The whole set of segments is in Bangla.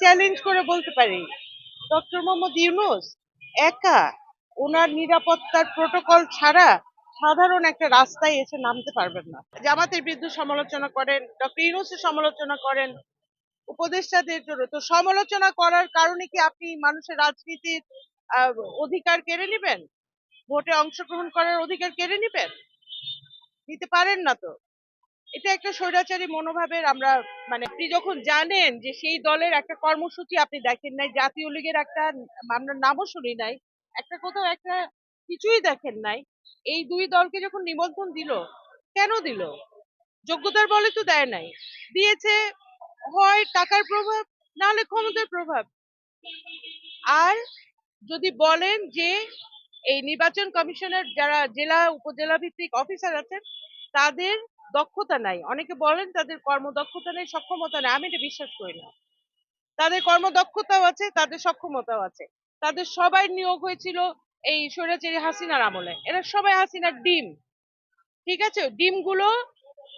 চ্যালেঞ্জ করে বলতে পারি। ডক্টর মোহাম্মদ ইউনুস একা ওনার নিরাপত্তার প্রোটোকল ছাড়া সাধারণ একটা রাস্তায় এসে নামতে পারবেন না। জামাতের বিরুদ্ধে সমালোচনা করেন ডক্টর ইউনুসের সমালোচনা করেন উপদেষ্টাদের জন্য। তো সমালোচনা করার কারণে কি আপনি মানুষের রাজনীতির অধিকার কেড়ে নেবেন? ভোটে অংশগ্রহণ করার অধিকার কেড়ে নেবেন? নিতে পারেন না তো। এটা একটা স্বৈরাচারী মনোভাবের আমরা মানে আপনি যখন জানেন যে সেই দলের একটা কর্মসূচি আপনি দেখেন নাই, জাতীয় লীগের একটা, আমরা নামও শুনি নাই, একটা কোথাও একটা কিছুই দেখেন নাই, এই দুই দলকে যখন নিমন্ত্রণ দিল, কেন দিল? যোগ্যতার বলে তো দেয় নাই, দিয়েছে হয় টাকার প্রভাব, না হলে ক্ষমতার প্রভাব। আর যদি বলেন যে এই নির্বাচন কমিশনের যারা জেলা, উপজেলা ভিত্তিক অফিসার আছেন, তাদের দক্ষতা নাই। অনেকে বলেন তাদের কর্মদক্ষতা নেই, সক্ষমতা নেই। আমি এটা বিশ্বাস করি না। তাদের কর্মদক্ষতাও আছে, তাদের সক্ষমতাও আছে। তাদের সবাই নিয়োগ হয়েছিল এই স্বৈরাচারী হাসিনার আমলে। এরা সবাই হাসিনার ডিম। ঠিক আছে? ডিমগুলো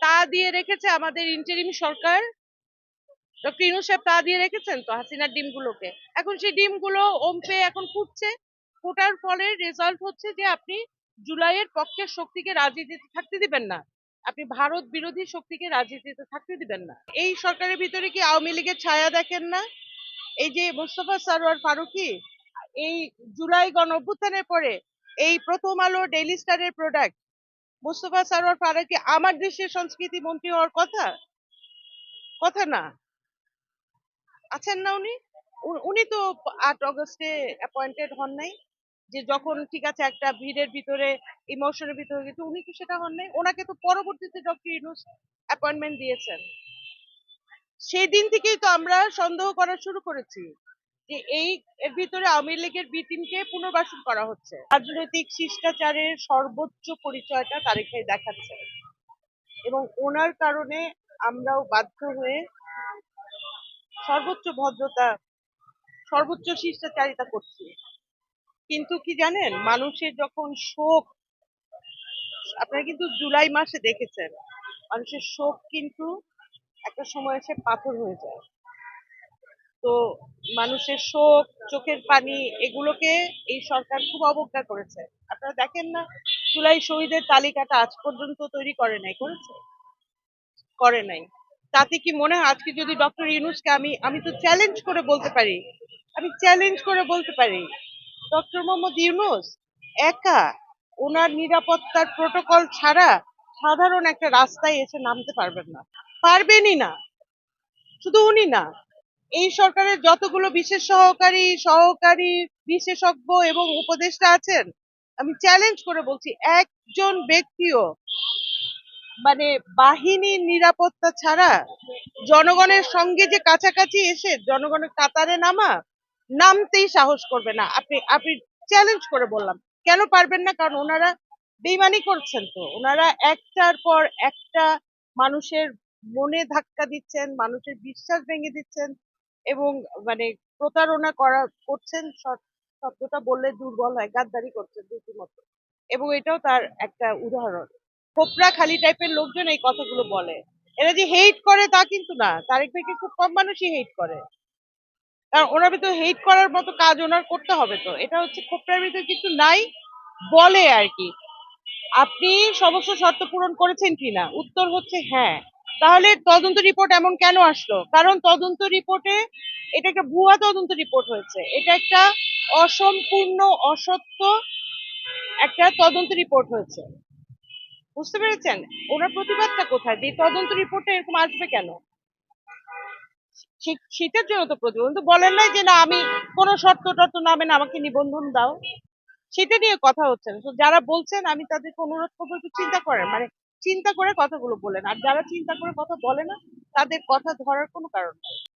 তা দিয়ে রেখেছে আমাদের ইন্টারিম সরকার। ডক্টর ইনু সাহেব তা দিয়ে রেখেছেন তো হাসিনার ডিমগুলোকে? এখন সেই ডিমগুলো ওমপে এখন ফুটছে। ফোটার ফলে রেজাল্ট হচ্ছে যে আপনি জুলাইয়ের পক্ষের শক্তিকে রাজনীতিতে থাকতে দিবেন না। আপনি ভারত বিরোধী শক্তিকে রাজনীতিতে থাকতে দিবেন না। এই সরকারের ভিতরে কি আওয়ামী লীগের ছায়া দেখেন না? এই যে মোস্তফা সারোয়ার ফারুকি, এই জুলাই গণ অভ্যুত্থানের পরে এই প্রথম আলো ডেইলি স্টারের প্রোডাক্ট মোস্তফা সারোয়ার ফারুকি আমার দেশের সংস্কৃতি মন্ত্রী হওয়ার কথা? কথা না। আছেন না উনি? উনি তো আট অগস্টে অ্যাপয়েন্টেড হন নাই। যে যখন ঠিক আছে একটা ভিড়ের ভিতরে ইমোশনের ভিতরে কিন্তু উনি কি সেটা হন নাই ওনাকে তো পরবর্তীতে ডক্টর ইউনুস অ্যাপয়েন্টমেন্ট দিয়েছেন। সেই দিন থেকেই তো আমরা সন্দেহ করা শুরু করেছি যে এই এর ভিতরে আওয়ামী লীগের বি টিমকে পুনর্বাসন করা হচ্ছে। রাজনৈতিক শিষ্টাচারের সর্বোচ্চ পরিচয়টা তারিখে দেখাচ্ছে এবং ওনার কারণে আমরাও বাধ্য হয়ে সর্বোচ্চ ভদ্রতা, সর্বোচ্চ শিষ্টাচারিতা করছি। কিন্তু কি জানেন, মানুষের যখন শোক, আপনারা কিন্তু জুলাই মাসে দেখেছেন, মানুষের শোক কিন্তু একটা সময় এসে পাথর হয়ে যায়। তো মানুষের শোক, চোখের পানি এগুলোকে এই সরকার খুব অবজ্ঞা করেছে। আপনারা দেখেন না, জুলাই শহীদের তালিকাটা আজ পর্যন্ত তৈরি করে নাই, করেছে? করে নাই। তাতে কি মনে হয়, আজকে যদি ডক্টর ইউনুসকে আমি আমি তো চ্যালেঞ্জ করে বলতে পারি, আমি চ্যালেঞ্জ করে বলতে পারি ডক্টর মোহাম্মদ ইউনুস একা ওনার নিরাপত্তার প্রোটোকল ছাড়া সাধারণ একটা রাস্তায় এসে নামতে পারবেন না। পারবেনই না। শুধু উনি না, এই সরকারের যতগুলো বিশেষ সহকারী সহকারী বিশেষজ্ঞ এবং উপদেষ্টা আছেন, আমি চ্যালেঞ্জ করে বলছি, একজন ব্যক্তিও মানে বাহিনীর নিরাপত্তা ছাড়া জনগণের সঙ্গে যে কাছাকাছি এসে জনগণের কাতারে নামা নামতেই সাহস করবে না। আপনি আপনি চ্যালেঞ্জ করে বললাম। কেন পারবেন না? কারণ ওনারা বেইমানি করছেন তো। ওনারা একটার পর একটা মানুষের মনে ধাক্কা দিচ্ছেন, মানুষের বিশ্বাস ভেঙে দিচ্ছেন এবং মানে প্রতারণা করা, করছেন শব্দ- শব্দটা বললে দুর্বল হয়, গাদ্দারি করছেন রীতিমতো। এবং এটাও তার একটা উদাহরণ। খোপরা খালি টাইপের লোকজন এই কথাগুলো বলে। এরা যে হেট করে তা কিন্তু না। তারেক ভাইকে খুব কম মানুষই হেট করে। ওনার ভিতরে হেট করার মতো কাজ ওনার করতে হবে তো। এটা হচ্ছে খোপরার ভিতরে কিছু নাই, বলে আর কি। আপনি সমস্ত শর্ত পূরণ করেছেন কিনা উত্তর হচ্ছে হ্যাঁ। তাহলে তদন্ত রিপোর্ট এমন কেন আসলো? কারণ তদন্ত রিপোর্টে এটা একটা ভুয়া তদন্ত রিপোর্ট হয়েছে। এটা একটা অসম্পূর্ণ, অসত্য একটা তদন্ত রিপোর্ট হয়েছে। বুঝতে পেরেছেন? ওনার প্রতিবাদটা কোথায়? যে তদন্ত রিপোর্টটা এরকম আসবে কেন? সেটার জন্য তো প্রতিবন্ধ বলেন নাই যে না, আমি কোনো শর্ত টর্ত নামে না আমাকে নিবন্ধন দাও। সেটা নিয়ে কথা হচ্ছে না। যারা বলছেন, আমি তাদেরকে অনুরোধ করব একটু চিন্তা করেন। মানে চিন্তা করে কথাগুলো বলেন। আর যারা চিন্তা করে কথা বলে না, তাদের কথা ধরার কোনো কারণ নেই।